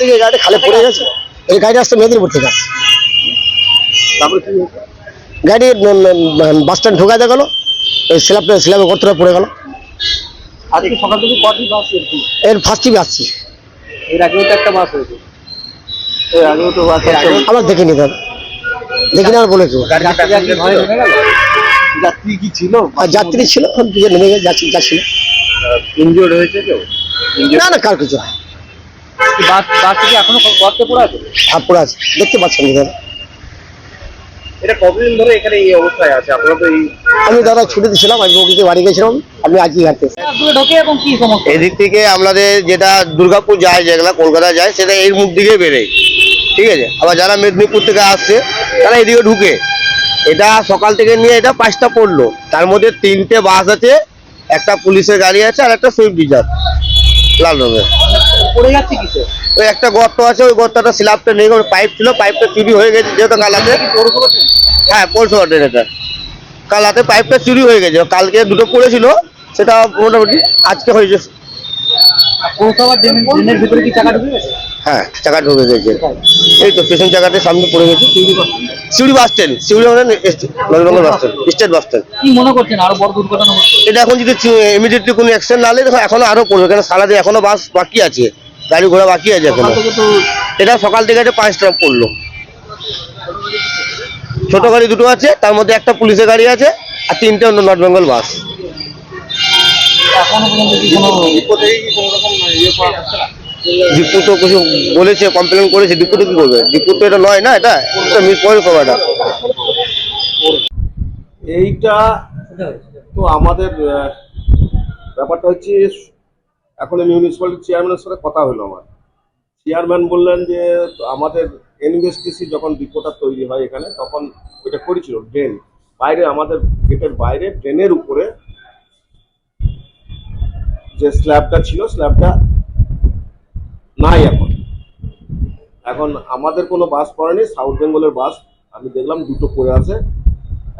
থেকে গাড়িটা খালে পড়ে গেছে এই গাড়িটা আসছে মেদিনীপুর থেকে। আসছে তারপরে কি গাড়ি বাস স্ট্যান্ড ঢোকা দেখা গেলো ওই স্ল্যাবটা স্ল্যাবে গর্তটা পড়ে গেল। এর ফার্স্ট টিভি আসছি এর আগেও তো একটা বাস হয়েছে। এর আগেও তো বাস আমরা দেখিনি দাদা দেখিনি আর বলে কেউ যাত্রী কি ছিল? আর যাত্রী ছিল নেমে গেছে যাচ্ছি যাচ্ছিল ইনজিওর্ড হয়েছে কেউ? না না কার কিছু হয়? বাস বাস থেকে এখনও গর্তে পড়ে আছে? হাত পড়ে আছে। দেখতে পাচ্ছেন না দাদা? এটা কতদিন ধরে এখানে এই অবস্থায় আছে? আপনারা তো এই আমি দাদা ছুটিতে ছিলাম আমি বউকে বাড়ি গেছিলাম আমি আজকে ঘাটতে ঢোকে এবং কি সমস্যা? এদিক থেকে আমাদের যেটা দুর্গাপুর যায় যেগুলা কলকাতা যায় সেটা এর মুখ দিকে বেরোয়। ঠিক আছে? আবার যারা মেদিনীপুর থেকে আসছে তারা এদিকে ঢুকে। এটা সকাল থেকে নিয়ে এটা পাঁচটা পড়ল। তার মধ্যে তিনটে বাস আছে একটা পুলিশের গাড়ি আছে আর একটা সুইফট ডিজার লাল রঙের। পড়ে যাচ্ছে কিসে ওই একটা গর্ত আছে ওই গর্তটা স্ল্যাবটা নেই পাইপ ছিল পাইপটা চুরি হয়ে গেছে যেহেতু কালাতে হ্যাঁ পৌরসভা ট্রেন এটা। কালাতে পাইপটা চুরি হয়ে গেছে। কালকে দুটো পড়েছিল সেটা মোটামুটি আজকে হয়েছে। ড্রেনের ভিতরে কি চাকা ঢুকে গেছে? হ্যাঁ চাকা ঢুকে গেছে। এই তো চাকাতে সামনে পড়ে গেছে। সিউড়ি বাস স্ট্যান্ড সিউড়ি মানে bus stand state bus stand কি মনে করছেন? আরও বড় দুর্ঘটনা এটা এখন যদি ইমিডিয়েটলি কোনো অ্যাকশন না নিলে দেখো এখনও আরও পড়বে। কারণ সারাদিন এখনও বাস বাকি আছে। গাড়ি ঘোড়া বাকি আছে এখনও। এটা সকাল থেকে একটা পাঁচটা পড়ল ছোট গাড়ি দুটো আছে তার মধ্যে একটা পুলিশের গাড়ি আছে আর তিনটে অন্য নর্থ বেঙ্গল বাস এখনও পর্যন্ত কি কোনো বিপদ কি কোনো রকম ইয়ে করা হচ্ছে না? দীপু তো কিছু বলেছে কমপ্লেন করেছে দীপু তো কি করবে? দীপু তো এটা নয় না এটা? এটা মিস পৌরসভাটা এইটা তো আমাদের ব্যাপারটা হচ্ছে এখন মিউনিসিপ্যালিটি চেয়ারম্যানের সাথে কথা হলো আমার। চেয়ারম্যান বললেন যে আমাদের এনভিএসটিসি যখন ডিপোটা তৈরি হয় এখানে তখন ওইটা করেছিল ড্রেন বাইরে আমাদের গেটের বাইরে ড্রেনের উপরে যে স্ল্যাবটা ছিল স্ল্যাবটা নাই এখন। এখন আমাদের কোনো বাস পড়েনি সাউথ বেঙ্গলের বাস আমি দেখলাম দুটো পড়ে আছে,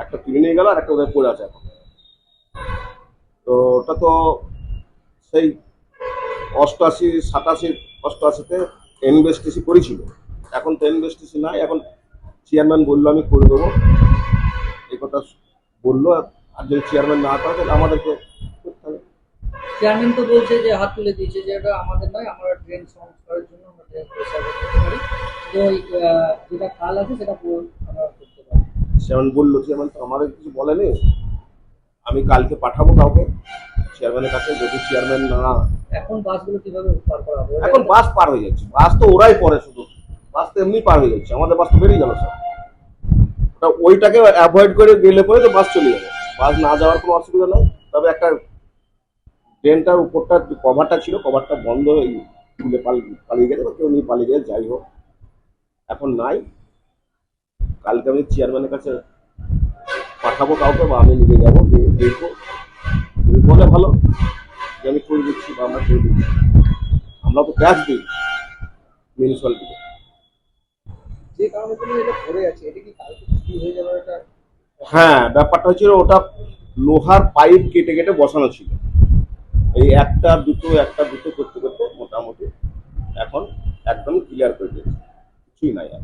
একটা তুলে নিয়ে গেল আর একটা ওদের পড়ে আছে এখন। তো ওটা তো সেই অষ্টআশি সাতাশি অষ্টআশিতে ইনভেস্টিসি করেছিল। এখন তো ইনভেস্টিসি নাই, এখন চেয়ারম্যান বলল, আমি করে দেবো। এই কথা বলল, আর যদি চেয়ারম্যান না করে আমাদেরকে চেয়ারম্যান তো বলছে যে হাত তুলে দিয়েছে যে এটা আমাদের নয় আমরা ড্রেন সংস্কারের জন্য আমরা ড্রেন পরিষ্কার করতে পারি। তো যেটা খাল আছে সেটা আমরা করতে পারি। চেয়ারম্যান বলল চেয়ারম্যান তো আমাদের কিছু বলেনি আমি কালকে পাঠাবো কাউকে? চেয়ারম্যানের কাছে যদি চেয়ারম্যান না এখন বাসগুলো কীভাবে পার করা হবে? এখন বাস পার হয়ে যাচ্ছে। বাস তো ওরাই পড়ে শুধু। বাস তো এমনি পার হয়ে যাচ্ছে। আমাদের বাস তো বেরিয়ে গেল স্যার ওইটাকে অ্যাভয়েড করে গেলে পরে তো বাস চলে যাবে। বাস না যাওয়ার কোনো অসুবিধা নেই। তবে একটা ট্রেনটার উপরটা কভারটা ছিল কভারটা বন্ধ হয়ে খুলে পালিয়ে পালিয়ে গেছে বা কেউ নিয়ে পালিয়ে গেছে যাই হোক। এখন নাই। কালকে আমি চেয়ারম্যানের কাছে পাঠাবো কাউকে বা আমি নিজে যাব দেখব। যদি বলে ভালো যে আমি করে দিচ্ছি বা আমরা করে দিচ্ছি। আমরা তো ক্যাশ দিই মিউনিসিপ্যালিটিতে যে কারণে এটা পড়ে আছে এটা কি কালকে কি হয়ে যাবে এটা হ্যাঁ ব্যাপারটা হচ্ছিল ওটা লোহার পাইপ কেটে কেটে বসানো ছিল। এই একটা, দুটো একটা, দুটো করতে করতে মোটামুটি এখন একদম ক্লিয়ার করে দিয়েছে। কিছুই নাই আর।